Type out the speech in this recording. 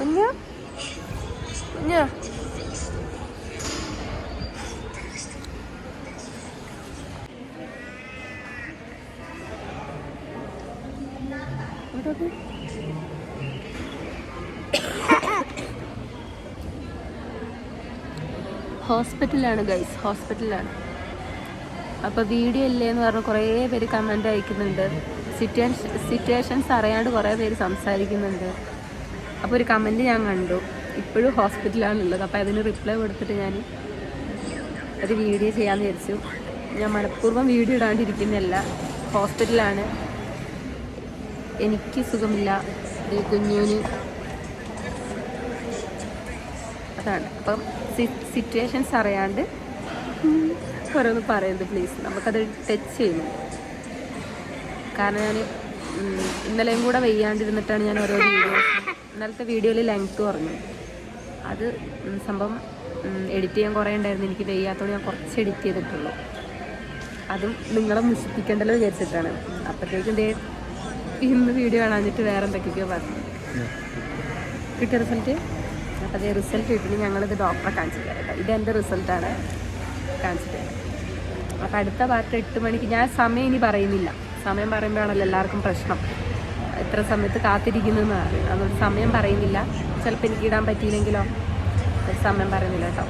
언니야? 언니야? 뭐라고? ഹോസ്പിറ്റലാണ് ഗൈസ്. ഹോസ്പിറ്റലാണ് അപ്പോൾ വീഡിയോ ഇല്ലേ എന്ന് പറഞ്ഞ് കുറേ പേര് കമന്റ് അയക്കുന്നുണ്ട്. സിറ്റുവേഷൻ സിറ്റുവേഷൻസ് അറിയാണ്ട് കുറേ പേര് സംസാരിക്കുന്നുണ്ട്. അപ്പോൾ ഒരു കമന്റ് ഞാൻ കണ്ടു. ഇപ്പോഴും ഹോസ്പിറ്റലാണുള്ളത് അപ്പോൾ അതിന് റിപ്ലൈ കൊടുത്തിട്ട് ഞാൻ ഒരു വീഡിയോ ചെയ്യാമെന്ന് വിചാരിച്ചു. ഞാൻ മനഃപൂർവം വീഡിയോ ഇടാണ്ടിരിക്കുന്നില്ല ഹോസ്പിറ്റലാണ് എനിക്ക് സുഖമില്ല. ഈ കുഞ്ഞുവിന് അതാണ് അപ്പം സിറ്റുവേഷൻസ് അറിയാണ്ട് ഓരോന്ന് പറയുന്നത് പ്ലീസ് നമുക്കത് ടച്ച് ചെയ്യുന്നു. കാരണം ഞാൻ ഇന്നലെയും കൂടെ വെയ്യാണ്ടിരുന്നിട്ടാണ് ഞാൻ ഓരോ വീഡിയോസ് ഇന്നലത്തെ വീഡിയോയിൽ ലെങ്ത് പറഞ്ഞു അത് സംഭവം എഡിറ്റ് ചെയ്യാൻ കുറേ ഉണ്ടായിരുന്നു. എനിക്ക് വെയ്യാത്തതുകൊണ്ട് ഞാൻ കുറച്ച് എഡിറ്റ് ചെയ്തിട്ടുള്ളൂ. അതും നിങ്ങളെ മുഷിപ്പിക്കേണ്ടല്ലോ വിചാരിച്ചിട്ടാണ്. അപ്പോഴത്തേക്കും ദേ ഇന്ന് വീഡിയോ കാണാഞ്ഞിട്ട് വേറെ എന്തൊക്കെയൊക്കെയോ പറഞ്ഞു. കിട്ടിയ റിസൾട്ട് അപ്പോൾ അതേ റിസൾട്ട് കിട്ടിയിട്ട് ഞങ്ങളിത് ഡോക്ടറെ കാണിച്ചിട്ടില്ല ഇത് എന്റെ റിസൾട്ടാണ് കാണിച്ചു തരാം അപ്പോൾ അടുത്ത പാർട്ട് എട്ട് മണിക്ക് ഞാൻ സമയം ഇനി പറയുന്നില്ല. സമയം പറയുമ്പോഴാണല്ലോ എല്ലാവർക്കും പ്രശ്നം. എത്ര സമയത്ത് കാത്തിരിക്കുന്നതെന്ന് അറിയാം അതുകൊണ്ട് സമയം പറയുന്നില്ല. ചിലപ്പോൾ എനിക്ക് ഇടാൻ പറ്റിയില്ലെങ്കിലോ? സമയം പറയുന്നില്ല കേട്ടോ.